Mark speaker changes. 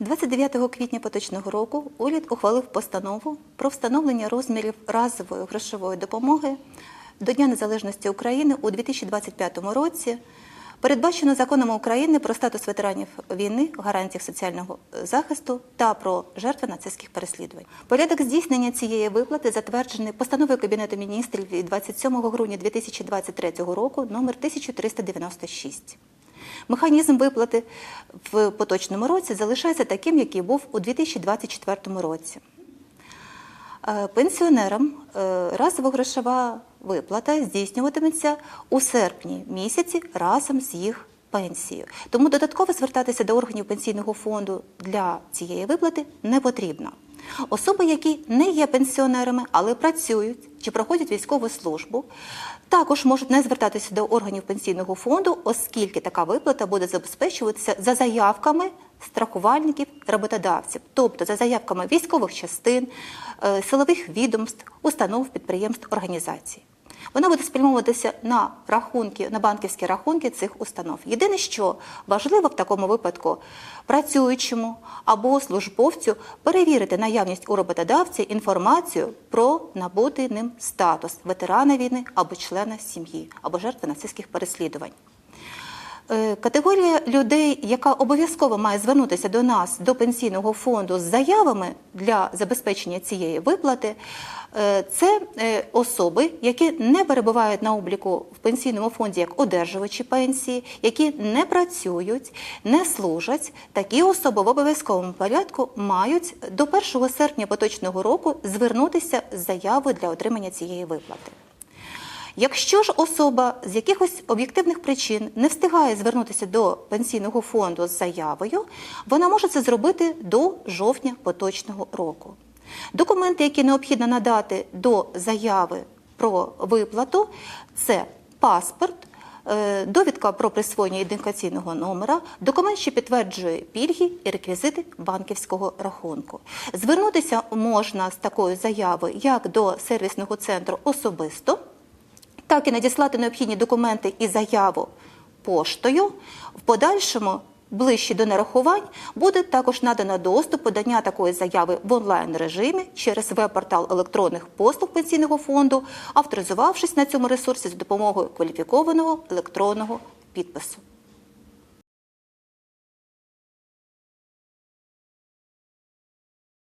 Speaker 1: 29 квітня поточного року уряд ухвалив постанову про встановлення розмірів разової грошової допомоги до Дня Незалежності України у 2025 році. Передбачено законом України про статус ветеранів війни, гарантіях соціального захисту та про жертви нацистських переслідувань. Порядок здійснення цієї виплати затверджений постановою Кабінету міністрів від 27 грудня 2023 року номер 1396. Механізм виплати в поточному році залишається таким, який був у 2024 році. Е, Пенсіонерам е, разова грошова виплата здійснюватиметься у серпні місяці разом з їх пенсією. Тому додатково звертатися до органів пенсійного фонду для цієї виплати не потрібно. Особи, які не є пенсіонерами, але працюють чи проходять військову службу, також можуть не звертатися до органів пенсійного фонду, оскільки така виплата буде забезпечуватися за заявками страхувальників роботодавців, тобто за заявками військових частин, е, силових відомств, установ, підприємств, організацій. Вона буде спрямовуватися на рахунки, на банківські рахунки цих установ. Єдине, що важливо в такому випадку працюючому або службовцю перевірити наявність у роботодавця інформацію про набутий ним статус ветерана війни або члена сім'ї, або жертви нацистських переслідувань. Е, Категорія людей, яка обов'язково має звернутися до нас, до пенсійного фонду з заявами для забезпечення цієї виплати, е, це е, особи, які не перебувають на обліку в пенсійному фонді як одержувачі пенсії, які не працюють, не служать. Такі особи в обов'язковому порядку мають до 1 серпня поточного року звернутися з заявою для отримання цієї виплати. Якщо ж особа з якихось об'єктивних причин не встигає звернутися до пенсійного фонду з заявою, вона може це зробити до жовтня поточного року. Документи, які необхідно надати до заяви про виплату, це паспорт. е, Довідка про присвоєння ідентифікаційного номера, документ, що підтверджує пільги і реквізити банківського рахунку. Звернутися можна з такою заявою як до сервісного центру особисто, так і надіслати необхідні документи і заяву поштою. В подальшому, ближче до нарахувань, буде також надано доступ подання такої заяви в онлайн режимі через веб-портал електронних послуг пенсійного фонду, авторизувавшись на цьому ресурсі за допомогою кваліфікованого електронного підпису.